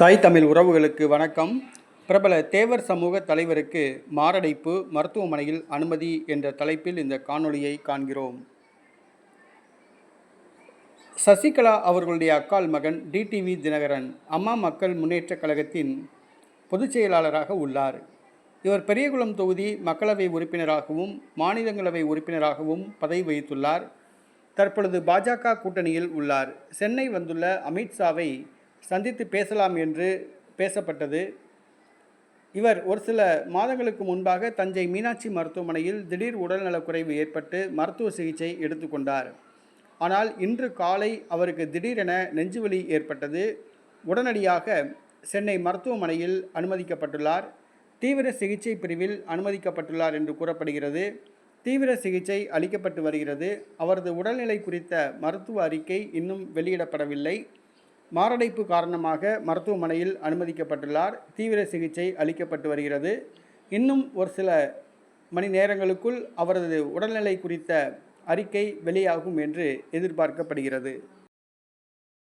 தாய் தமிழ் உறவுகளுக்கு வணக்கம். பிரபல தேவர் சமூக தலைவருக்கு மாரடைப்பு மருத்துவமனையில் அனுமதி என்ற தலைப்பில் இந்த காணொளியை காண்கிறோம். சசிகலா அவர்களுடைய அக்கால் மகன் டிடிவி தினகரன் அம்மா மக்கள் முன்னேற்றக் கழகத்தின் பொதுச் செயலாளராக உள்ளார். இவர் பெரியகுளம் தொகுதி மக்களவை உறுப்பினராகவும் மாநிலங்களவை உறுப்பினராகவும் பதவி வகித்துள்ளார். தற்பொழுது பாஜக கூட்டணியில் உள்ளார். சென்னை வந்துள்ள அமித்ஷாவை சந்தித்து பேசலாம் என்று பேசப்பட்டது. இவர் ஒரு சில மாதங்களுக்கு முன்பாக தஞ்சை மீனாட்சி மருத்துவமனையில் திடீர் உடல்நலக்குறைவு ஏற்பட்டு மருத்துவ சிகிச்சை எடுத்துக்கொண்டார் ஆனால் இன்று காலை அவருக்கு திடீரென நெஞ்சுவலி ஏற்பட்டது. உடனடியாக சென்னை மருத்துவமனையில் அனுமதிக்கப்பட்டுள்ளார். தீவிர சிகிச்சை பிரிவில் அனுமதிக்கப்பட்டுள்ளார் என்று கூறப்படுகிறது. தீவிர சிகிச்சை அளிக்கப்பட்டு வருகிறது. அவரது உடல்நிலை குறித்த மருத்துவ அறிக்கை இன்னும் வெளியிடப்படவில்லை. மாரடைப்பு காரணமாக மருத்துவமனையில் அனுமதிக்கப்பட்டுள்ளார். தீவிர சிகிச்சை அளிக்கப்பட்டு வருகிறது. இன்னும் ஒரு சில மணி நேரங்களுக்குள் அவரது உடல்நிலை குறித்த அறிக்கை வெளியாகும் என்று எதிர்பார்க்கப்படுகிறது.